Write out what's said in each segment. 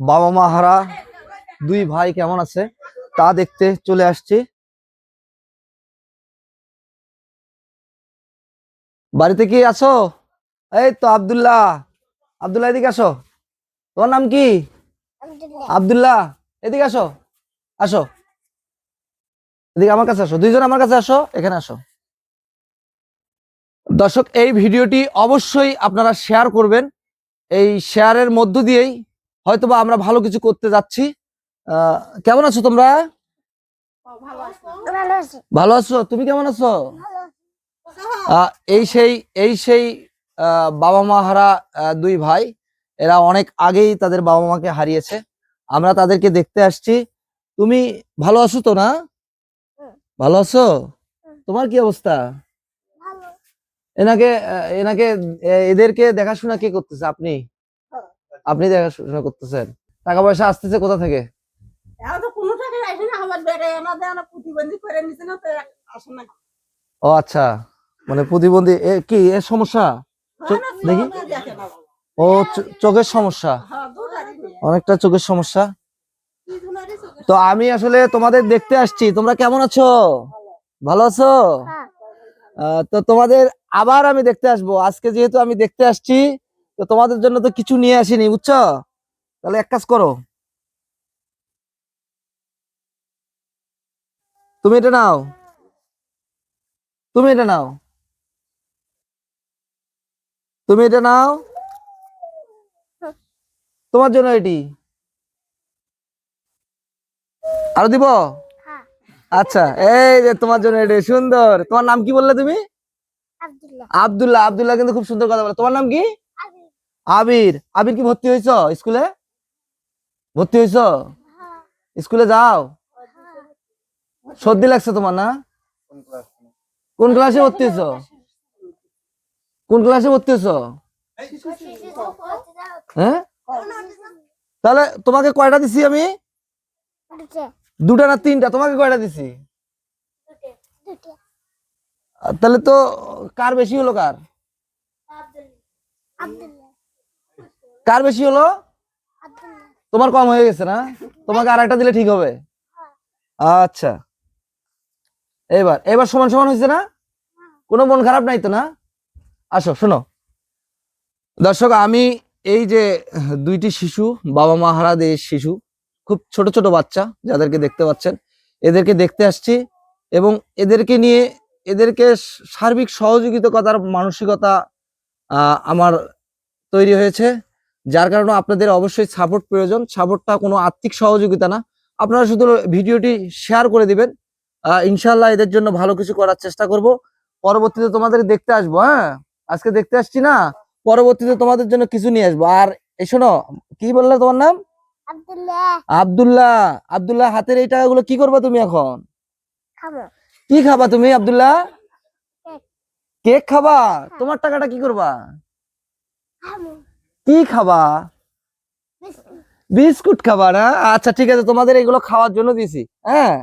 বাবা মা হারা দুই ভাই কেমন আছে? তা দেখতে চলে আসছি। বাড়িতে কি আছো? এই তো আব্দুল্লাহ। আব্দুল্লাহ এদিকে আসো। তোমার নাম কি? আব্দুল্লাহ এদিকে আসো। আসো। এদিকে আমার কাছে আসো। দুইজন আমার কাছে আসো এখানে আসো। দর্শক এই ভিডিওটি অবশ্যই আপনারা শেয়ার করবেন। এই শেয়ারের মধ্য দিয়েই হয়তোবা আমরা ভালো কিছু করতে যাচ্ছি। আহ, কেমন আছো তোমরা? ভালো আছো? তুমি কেমন আছো? এই সেই এই সেই বাবা মা হারা দুই ভাই এরা অনেক আগেই তাদের বাবা মাকে হারিয়েছে। আমরা তাদেরকে দেখতে আসছি। তুমি ভালো আছো তো না? ভালো আছো? তোমার কি অবস্থা? এনাকে এনাকে এদেরকে দেখাশোনা কে করতেছে? আপনি? আপনি দেখাশোনা করতেছেন। টাকা পয়সা আসতেছে কোথা থেকে? কোনো টাকা আসে না আমার বেড়ে আমাদের প্রতিবন্ধী করে নিছে না তো আসে না। ও আচ্ছা। মানে প্রতিবন্ধী কি এর সমস্যা? দেখি। ও চোখের সমস্যা? হ্যাঁ। অনেকটা চোখের সমস্যা? তো আমি আসলে তোমাদের দেখতে আসছি। তোমরা কেমন আছো? ভালো আছো? তো তোমাদের আবার আমি দেখতে আসব। আজকে যেহেতু আমি দেখতে আসছি তো তোমাদের জন্য তো কিছু নিয়ে আসিনি বুঝছ? তাহলে এক কাজ করো। তুমি এটা নাও। তুমি এটা নাও। তুমি এটা নাও। তোমার জন্য এটি আরও দিব? হ্যাঁ। আচ্ছা এই যে তোমার জন্য এটি সুন্দর। তোমার নাম কি বললে তুমি? আবদুল্লাহ। আবদুল্লাহ আব্দুল্লাহ কিন্তু খুব সুন্দর কথা বলে। তোমার নাম কি? আবির আবির কি ভর্তি হয়েছো স্কুলে? ভর্তি হয়েছো? স্কুলে যাও। সর্দি লাগছে তোমার, না? কোন ক্লাসে ভর্তি হয়েছো? কোন ক্লাসে ভর্তি হয়েছ? হ্যাঁ? তাহলে তোমাকে কয়টা দিছি আমি? দুটা না তিনটা? তোমাকে কয়টা দিছি? তাহলে তো কার বেশি হলো কার? আব্দুল্লাহ কার বেশি হলো? তোমার কম হয়ে গেছে না? তোমাকে আর একটা দিলে ঠিক হবে। আচ্ছা। এবার এবার সমান সমান হয়েছে না? কোনো মন খারাপ নাই তো না? আসো, শোনো। দর্শক, আমি এই যে দুইটি শিশু, বাবা মা হারা দেশ শিশু, খুব ছোট ছোট বাচ্চা যাদেরকে দেখতে পাচ্ছেন, এদেরকে দেখতে আসছি এবং এদেরকে নিয়ে, এদেরকে সার্বিক সহযোগিতার মানসিকতা আমার তৈরি হয়েছে। যার কারণে আপনাদের অবশ্যই সাপোর্ট প্রয়োজন। সাপোর্টটা কোনো আর্থিক সহযোগিতা না। আপনারা শুধু ভিডিওটি শেয়ার করে দিবেন। ইনশাল্লাহ এদের জন্য ভালো কিছু করার চেষ্টা করব। পরবর্তীতে তোমাদের দেখতে আসব হ্যাঁ? আজকে দেখতে আসছি না? পরবর্তীতে তোমাদের জন্য কিছু নিয়ে আসব। আর এই শোনো কি বললে তোমার নাম? আব্দুল্লাহ। আব্দুল্লাহ। আব্দুল্লাহ হাতের এই টাকাগুলো কি করবা তুমি এখন? কি খাবা তুমি আব্দুল্লাহ? কেক। খাবা? তোমার টাকাটা কি করবা? কি খাবা? বিস্কুট খাবা না? আচ্ছা ঠিক আছে তোমাদের এগুলো খাওয়ার জন্য দিছি হ্যাঁ?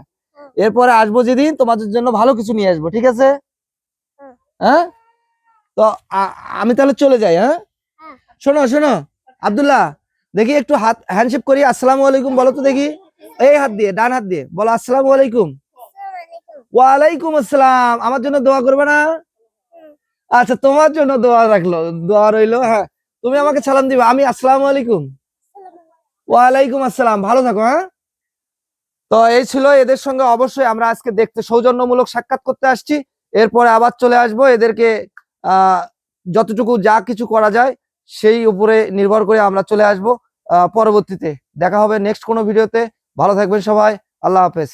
এরপরে আসব যেদিন তোমাদের জন্য ভালো কিছু নিয়ে আসব ঠিক আছে? হ্যাঁ? তো আমি তাহলে চলে যাই হ্যাঁ? হ্যাঁ। শোনো শোনো আব্দুল্লাহ দেখি একটু হাত হ্যান্ডশেপ করি আসসালামু আলাইকুম বলো তো দেখি। এই হাত দিয়ে ডান হাত দিয়ে বলো আসসালামু আলাইকুম। ওয়ালাইকুম আসসালাম আমার জন্য দোয়া করবে না? আচ্ছা তোমার জন্য দোয়া রাখল দোয়া রইল হ্যাঁ। তুমি আমাকে সালাম দিবে। আমি আসসালামু আলাইকুম। ওয়ালাইকুম আসসালাম। ভালো থাকো হ্যাঁ? তো এই ছিল এদের সঙ্গে অবশ্যই আমরা আজকে দেখতে সৌজন্যমূলক সাক্ষাৎ করতে আসছি। এরপরে আবার চলে আসব। এদেরকে যতটুকু যা কিছু করা যায়, সেই উপরে নির্ভর করে আমরা চলে আসব পরবর্তীতে। দেখা হবে নেক্সট কোনো ভিডিওতে। ভালো থাকবেন সবাই। আল্লাহ হাফেজ।